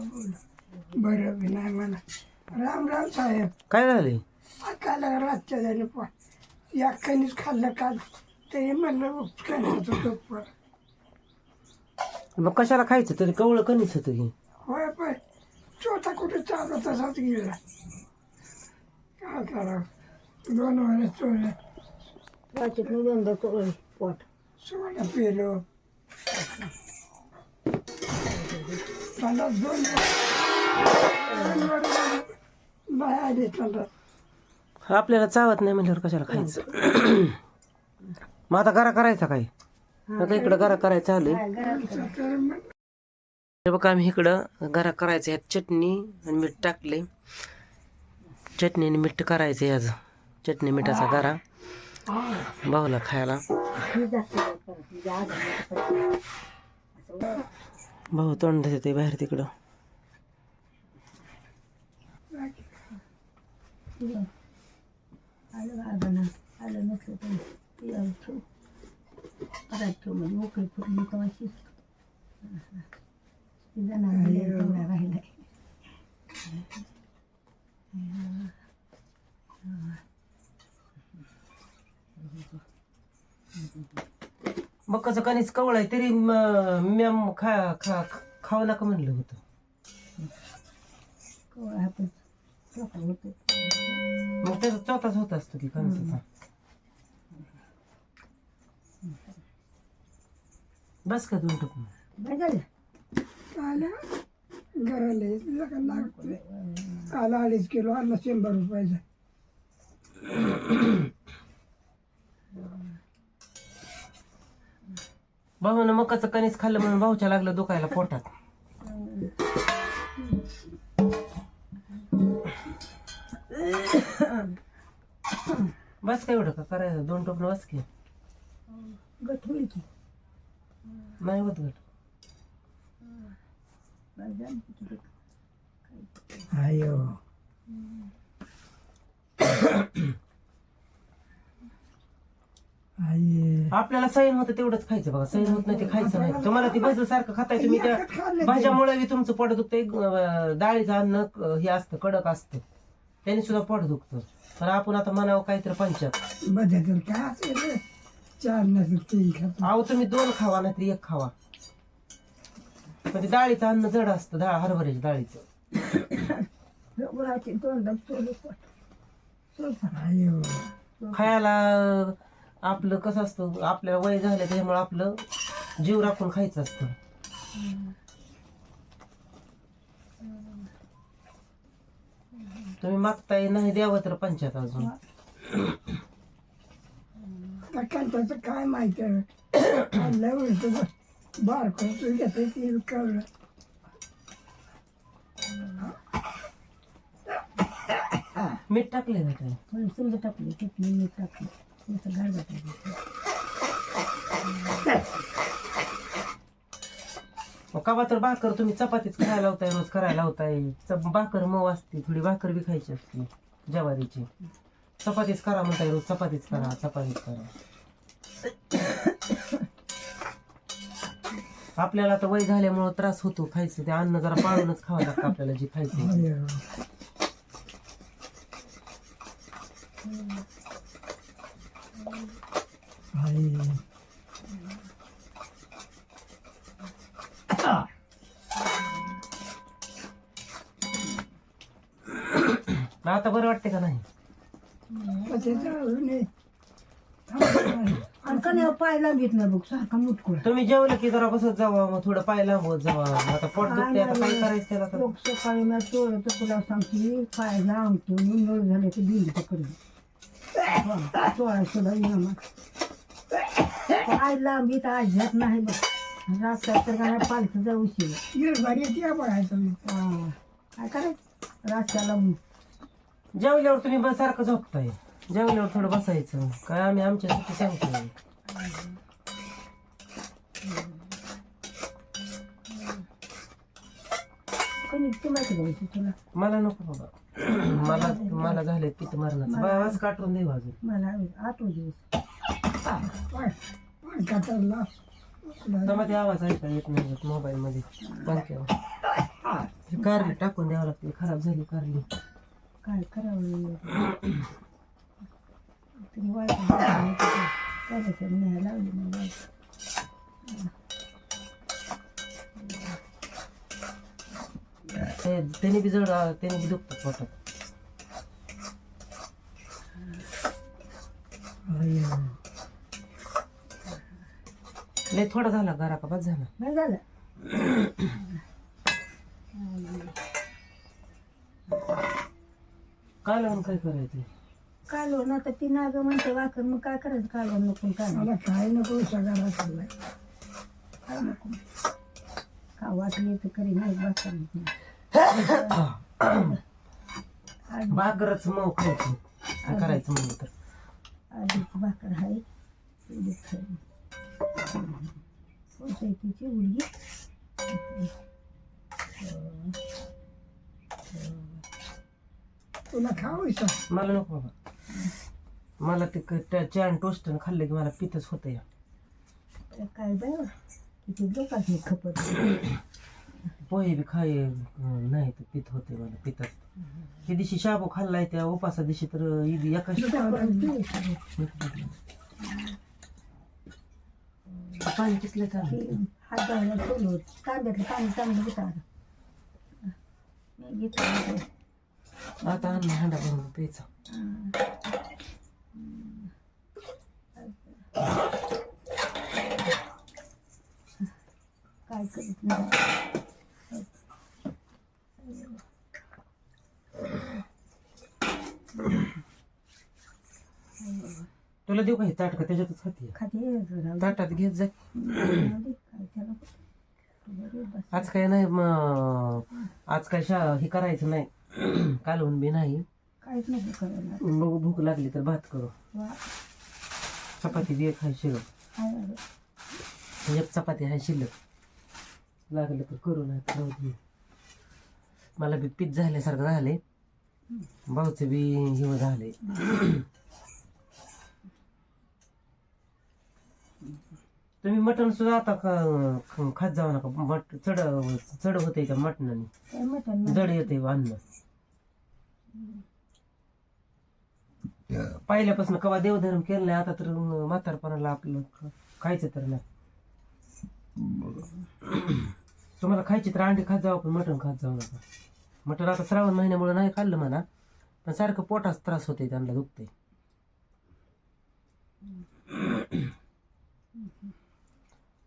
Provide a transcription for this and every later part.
बरं बी नाही म्हणा राम राम साहेब. काय झाले? खाल्लं रातच्या जाणे पण या कणीस खाल्लं काल ते म्हणलं कणीस होतं मग कशाला खायचं? तरी कवळं कणीच होतं की होय पण चौथा कुठे चालू तसाच गेला. काय करावं? दोन वर्ष चोरले. वाचत दोनदा चोळी पोट. सोडा पेलो. मला दोन आपल्याला चावत नाही म्हणल्यावर कशाला खायचं? मग आता गरा करायचा काय? आता इकडं गरा करायचं आले तर बघा आम्ही इकडं गरा करायचं ह्यात चटणी आणि मीठ टाकले चटणी आणि मीठ करायचं याच चटणी मिठाचा गरा भाऊला खायला. भाऊ तोंड देते बाहेर तिकडं आलं मग कसं कणीस कवळ आहे तरी मॅम खा खा खाऊ नका म्हणलं होतं. मग त्याचा चौथाच होत असतो की कणसाचा. बस का दोन आल्या घराला काल अडीच किलो आणला शंभर रुपयाचा. भाऊनं मकाचं कणीस खाल्लं म्हणून भाऊच्या लागलं दुखायला पोटात. बस का एवढं का करायचं? दोन टोपण बस की. गट होईल की. नाही होत गट. अयो आई. आपल्याला सैन होतं तेवढंच खायचं बघा. सैन होत नाही ते खायचं नाही. तुम्हाला ती बस सारखं खाताय तुम्ही त्या भाज्यामुळे बी तुमचं पोट दुखतंय अं, डाळीचं अन्न हे असतं कडक असतं. त्याने सुद्धा पोट दुखतं. पण आपण आता म्हणावं काहीतरी पंचायत बद्यातील काय असेल रे? चार नसेल तीन खात. अहो तुम्ही दोन खावा नाहीतर एक खावा. पण ते डाळीचं अन्न जड असतं. डाळ हरभऱ्याच्या डाळीचं. खायला आपलं कसं असतं आपल्याला वय झालं त्याच्यामुळे आपलं जीव राखून खायचं असतं. तुम्ही मागताय नाही द्यावं तर पंचायत अजून. त्या कंटाचं काय माहिती आहे? बार ती कळलं मीठ टाकले ना काय समजा टाकली चटणी मीठ टाकली टाकली मग कवा तर भाकर तुम्ही चपातीच खायला लावताय रोज करायला लावताय? च- भाकर मऊ असते थोडी भाकर बी खायची असते ज्वारीची. चपातीच करा म्हणताय रोज चपातीच करा चपातीच करा. आपल्याला तर वय झाल्यामुळं त्रास होतो खायचं ते अन्न जरा पाळूनच खावं लागतं आपल्याला जे खायचं मग आता बरं वाटते का नाही? आणि का नाही बघ सारखा मुटकुळ. तुम्ही जेवलं की जरा बसत जावा मग थोडं पाय लांबवत जावा. मग आता पोट दुखते आता काय करायचं त्याला? लोक सकाळी मला चोळ तर तुला सांगते पाय लावतो नळ झाले की बिल पकडली येणार नाही बघ. तर काय जाऊ येते. काय करायचं? रस्त्याला जेवल्यावर तुम्ही बस सारखं झोपताय. जेवल्यावर थोडं बसायचं. काय आम्ही आमच्यासाठी सांगतोय. कमी माहिती तुला मला नको बाबा. मला मला झाले किती मरणाचं. बस काटून दे अजून. मला आठ दिवस. कटरला मध्ये आवाज ऐका येत नाही मोबाईल मध्ये पंख्यावर कारली टाकून द्यावं लागते खराब झाली कारली. काय करावं तरी वाईट लावली मग वाईट ते- त्याने बी जड त्याने बी दुखतात पोटात लय थोडा झाला घरा का? बस झाला. नाही झालं. काय लावून काय करायचं कालवण आता ती नाग म्हणते वाकण मग काय करायचं? कालवण नको काय नाही. मला काय नको सगळा चाललाय. काय नको? का वाटली तर करी नाही वाकण भाकरच मऊ खायची. करायचं म्हणलं तर? आधीच भाकर आहे. कोणत्या तिची उलगी तुला खावायचं मला नको बाबा. मला ते क- त्या चहा टोस्ट खाल्लं की मला पितच होतं या काय बाय किती खपत? पोहे बी खाय नाही तर पित होते मला पितच. त्या दिवशी शाबू खाल्लाय त्या उपासा दिवशी तर इदी एका पाणी किसलं चालू हात धुवायला ठेवलं होतं. तांब्यातलं पाणी चांगलं घेतलं आता अन्न हांडा भरून प्यायचा. काय करत नाही. तुला देऊ काही ताट का? त्याच्यातच खाते दे. ताटात घेत जाय दे. आज काय नाही म- आज काय शा हे करायचं नाही. कालवून बी नाही. काहीच करायला. बघू भूक लागली तर भात करू. चपाती बी खाय शिल्लक. झालं? एक चपाती आहे शिल्लक. लागलं तर करू नाही दे. मला बी पीठ झाल्यासारखं झालंय. भाऊचं बी हिव झालंय. तुम्ही मटण सुद्धा आता का- ख- खात जाऊ नका. मट चढ चढ होते त्या मटणाने? काय मटण नाही. जड येते अन्न पहिल्यापासून कवा देवधर्म केलं नाही आता तर म्हातारपणाला आपलं ख- खायचं तर नाही. तुम्हाला खायची तर अंडी खात जाऊ पण मटण खात जाऊ नका. मटण आता श्रावण महिन्यामुळे नाही खाल्लं म्हणा पण सारखं पोटाच त्रास होते त्यांना दुखते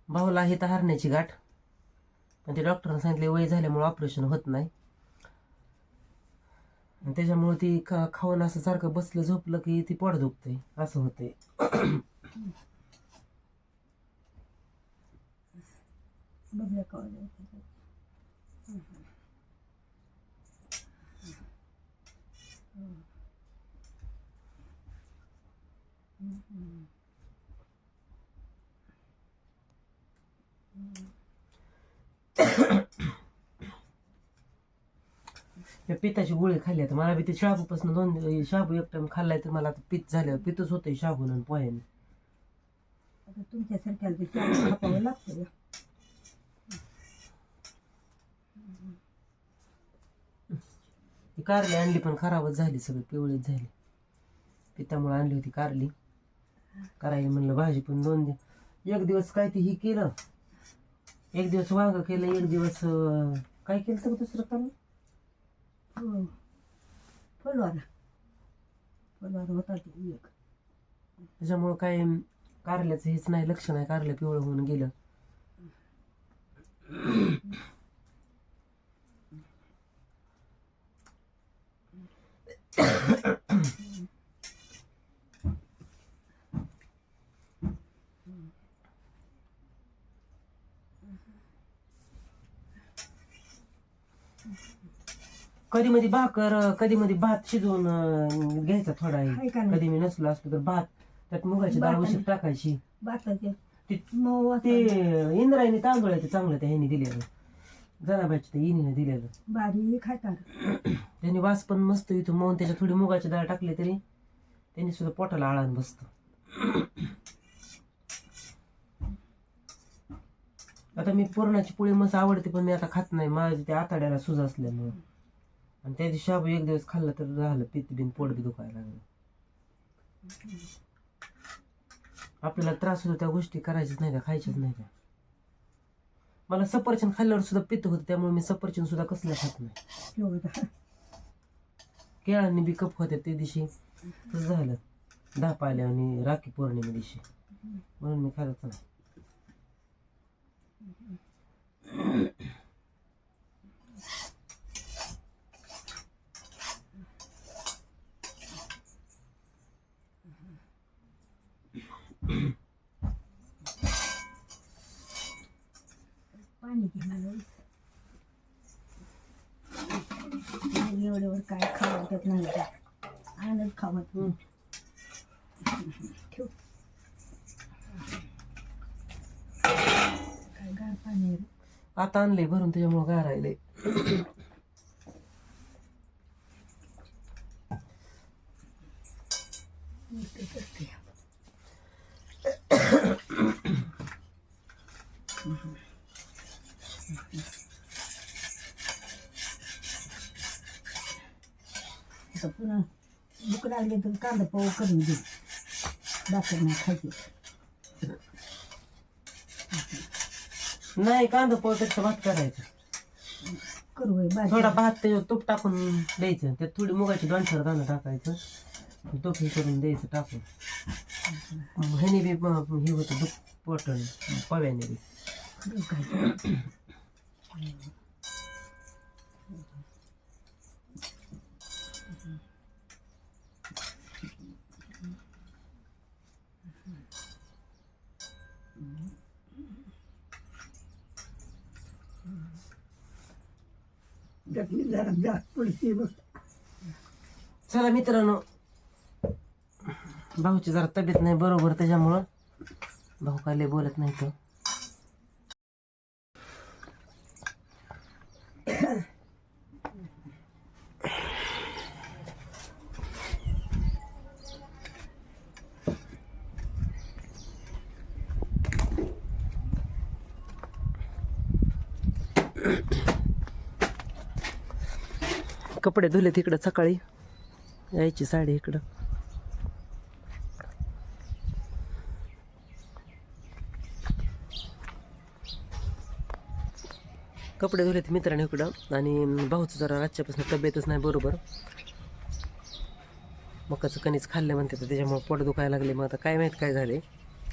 भाऊला आहे हरण्याची गाठ. पण ते डॉक्टरनं सांगितले वय झाल्यामुळे ऑपरेशन होत नाही. आणि त्याच्यामुळे ती खा खाऊन असं सारखं बसलं झोपलं की ती पोट दुखते असं होते बघलं का वगैरे. त्या पित्ताची गोळी खाल्ली आता. मला बी ते शाबूपासून दोन शाबू एक टाइम खाल्लाय तर मला आता पित्त झालं पित्तच होतंय शाबून आणि पोह्याने. आता तुमच्यासारख्याला ते चार खापावं लागतं गं. ती कारली आणली पण खराबच झाली सगळी पिवळीच झाली. पित्तामुळे आणली होती कारली. करायला म्हणलं भाजी पण दोन दिवस एक दिवस काय ते ही केलं एक दिवस वांग केलं एक दिवस अं, काय केलं तर दुसरं हो फुलवारा. फुलवारा होता ते एक. त्याच्यामुळं काय कारल्याचं हेच नाही लक्ष नाही कारलं पिवळं होऊन गेलं. कधी मध्ये भाकर कधी मध्ये भात शिजवून अं, घ्यायचा थोडा हाय का नाही? कधी मी नसलो असतो तर भात त्यात मुगाची डाळ भात उशीर टाकायची. भाताचे ते मऊ ते असं इंद्रायणी तांदूळ आहे ते चांगलं त्या ह्यानी दिलेलं. जनाबाईच्या ते इनीने दिलेलं. बारीक खातात त्यांनी वास पण मस्त येतो मग त्याच्यात थोडी मुगाची डाळ टाकली तरी त्यांनी सुद्धा पोटाला आळान बसतं. आता मी पुरणाची पोळी मस्त आवडते पण मी आता खात नाही. माझ्या त्या आताड्याला सुज असल्यामुळं. आणि त्या दिवशी शाबू एक दिवस खाल्ला तर झालं पित्त बिन पोट बी दुखायला लागलं. आपल्याला त्रास होतो त्या गोष्टी करायच्याच नाही त्या खायच्याच नाही त्या मला सफरचंद खाल्ल्यावर सुद्धा पित्त होतं त्यामुळे मी सफरचंद सुद्धा कसलं खात नाही. केळांनी बी कप होते ते दिवशी. तसं झालं. दहा पाहिल्या आणि राखी पौर्णिमे दिवशी. म्हणून मी खायच नाही. पाणी घे मला एवढ्यावर काय खावत नाही. का आनंद खावत नाही. ठेव काय गार पाणी आहे रे. आता आणलंय भरून त्याच्यामुळे काय राहिलंय नुसतं करते. आता पुन्हा भूक लागली तर कांदा पोह करून दे भाकर नाही खायची नाही कांदा पोळपेक्षा भात करायचा. करू बाई भाजी. थोडा भात त्याच्यावर तूप टाकून द्यायचं. त्यात थोडी मुगाची दोन चार दाणं टाकायचं. तूप हे करून द्यायचं टाकून. मग ह्याने बी म- हे होतं दुप पोटण पव्याने बी. चटणी जरा जास्त पडते बघ चला मित्रांनो. भाऊची जरा तब्येत नाही बरोबर त्याच्यामुळं भाऊ काय बोलत नाही तो कपडे धुले तिकडं सकाळी. यायची साडी इकडं. कपडे धुलेत मित्राने इकडं. आणि भाऊचं जरा रातच्यापासून तब्येतच नाही बरोबर. मकाचं कणीच खाल्ले म्हणते तर त्याच्यामुळे पोट दुखायला लागले. मग आता काय माहीत काय झाले.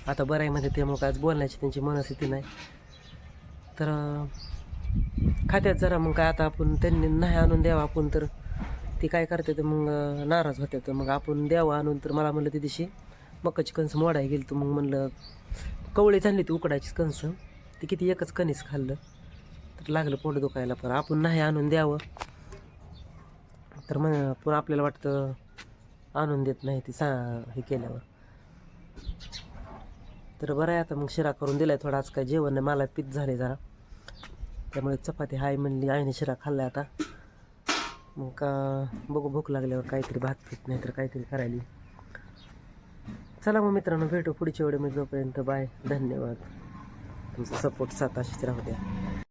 आता बरं आहे म्हणते त्यामुळे आज बोलण्याची त्यांची मनस्थिती नाही. तर खात्यात जरा मग काय आता आपण त्यांनी नाही आणून द्यावं आपण तर. ती काय करते तर मग नाराज होते तर मग आपण द्यावं आणून तर मला म्हणलं त्या दिवशी मकाची कणसं मोडाय गेली तर मग म्हणलं कवळी चालली ती उकडायची कणसं. ती किती एकच कणीस खाल्लं तर लागलं पोट दुखायला. पण आपण नाही आणून द्यावं. तर मग पण आपल्याला वाटतं आणून देत नाही ती सा हे केल्यावर. तर बरं आहे आता मग शिरा करून दिलाय थोडा. आज काय जेवण नाही मला पित्त झाले जरा. त्यामुळे चपाती हाय म्हणली आईने शिरा खाल्ला आता. मग का बघू भूक लागल्यावर काहीतरी भात पीत नाही तर काहीतरी करायली. चला मग मित्रांनो भेटू पुढच्या वेळेमध्ये जोपर्यंत बाय धन्यवाद. तुमचा सपोर्ट सात अशीच राहू द्या.